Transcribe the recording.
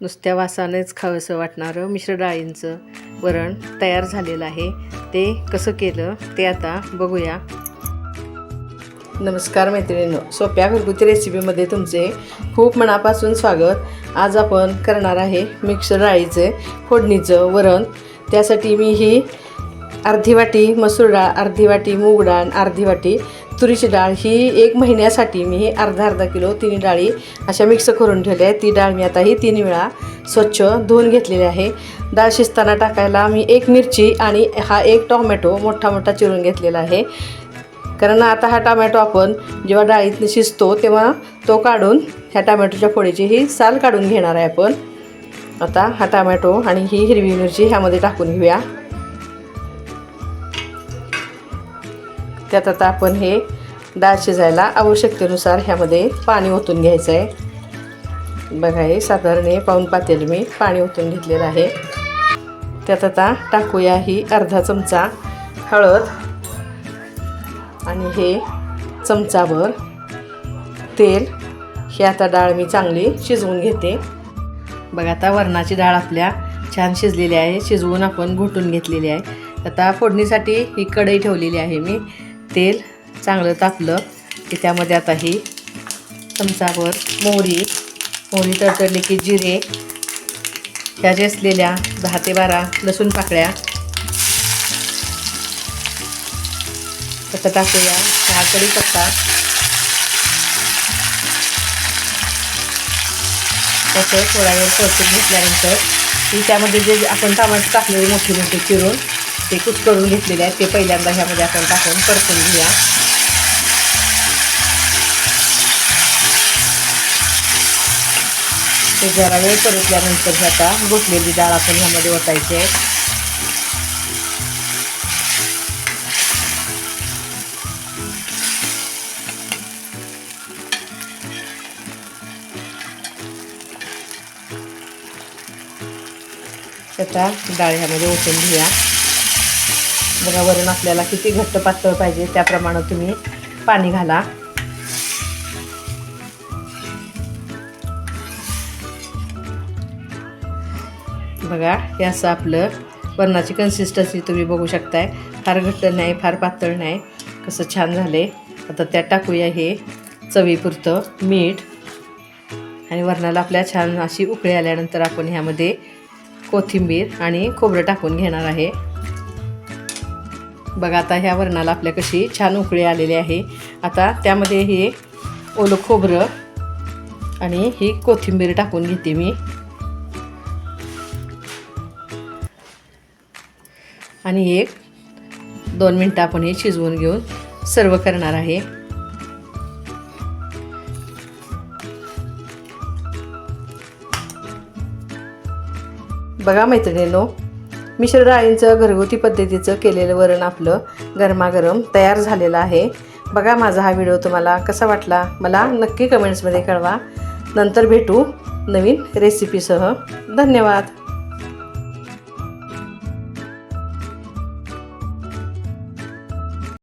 नुसत्या वासानेच खावंसं वाटणारं मिश्र डाळींचं वरण तयार झालेलं आहे. ते कसं केलं ते आता बघूया. नमस्कार मैत्रिणींनो सोप्या घरगुती रेसिपीमध्ये तुमचे खूप मनापासून स्वागत. आज आपण करणार आहे मिक्स डाळीचे फोडणीचं वरण. त्यासाठी मी ही अर्धी वाटी मसूर डाळ अर्धी वाटी मूग डाळ अर्धी वाटी तुरीची डाळ ही एक महिन्यासाठी मी अर्धा अर्धा किलो तिन्ही डाळी अशा मिक्स करून ठेवल्या आहे. ती डाळ मी आता ही तीन वेळा स्वच्छ धुवून घेतलेली आहे. डाळ शिजताना टाकायला मी एक मिरची आणि हा एक टोमॅटो मोठा मोठा चिरून घेतलेला आहे. कारण आता हा टोमॅटो आपण जेव्हा डाळीत शिजतो तेव्हा तो काढून ह्या टोमॅटोच्या फोडीची ही साल काढून घेणार आहे आपण. आता हा टोमॅटो आणि ही हिरवी मिरची ह्यामध्ये टाकून घेऊया. त्यात आता आपण हे डाळ शिजायला आवश्यकतेनुसार ह्यामध्ये पाणी ओतून घ्यायचं आहे बघा हे साधारण हे पाऊन पातेल मी पाणी ओतून घेतलेलं आहे. त्यात आता टाकूया ही अर्धा चमचा हळद आणि हे चमचाभर तेल. ही आता डाळ मी चांगली शिजवून घेते. बघा आता वरणाची डाळ आपल्या छान शिजलेली आहे. शिजवून आपण घोटून घेतलेली आहे. आता फोडणीसाठी ही कढई ठेवलेली आहे मी. तेल चांगलं तापलं की त्यामध्ये आता ही चमचावर मोहरी मोहरी तडतडली की जिरे ह्या असलेल्या दहा ते बारा लसूण पाकळ्या आता टाकूया हा कढीपत्ता तसं थोडा वेळ परतून घेतल्यानंतर की त्यामध्ये जे आपण टमाटर टाकलेले मोठे मोठे चिरून ते कुच करून घेतलेले आहेत. ते पहिल्यांदा ह्यामध्ये आपण टाकून परतून घेऊया. ते जरा वेळ परतल्यानंतर आता घोटलेली डाळ आपण ह्यामध्ये ओतायची आहे. आता डाळ ह्यामध्ये ओतून घेऊया. बघा वरण आपल्याला किती घट्ट पातळ पाहिजे त्याप्रमाणे तुम्ही पाणी घाला. बघा हे असं आपलं वरणाची कन्सिस्टन्सी तुम्ही बघू शकताय. फार घट्ट नाही फार पातळ नाही. कसं छान झाले. आता त्यात टाकूया हे चवीपुरतं मीठ. आणि वरणाला आपल्या छान अशी उकळी आल्यानंतर आपण ह्यामध्ये कोथिंबीर आणि खोबरं टाकून घेणार आहे. बघा आता ह्या वरणाला आपल्या कशी छान उकळी आलेली आहे. आता त्यामध्ये हे ओलं खोबरं आणि ही कोथिंबीर टाकून घेते मी. आणि एक दोन मिनटं आपण हे शिजवून घेऊन सर्व करणार आहे. बघा मैत्रिणीनो मिश्र डाळींचं घरगुती पद्धतीचं केलेलं वरण आपलं गरमागरम तयार झालेलं आहे. बघा माझा हा व्हिडिओ तुम्हाला कसा वाटला? मला नक्की कमेंट्समध्ये कळवा. नंतर भेटू नवीन रेसिपीसह धन्यवाद.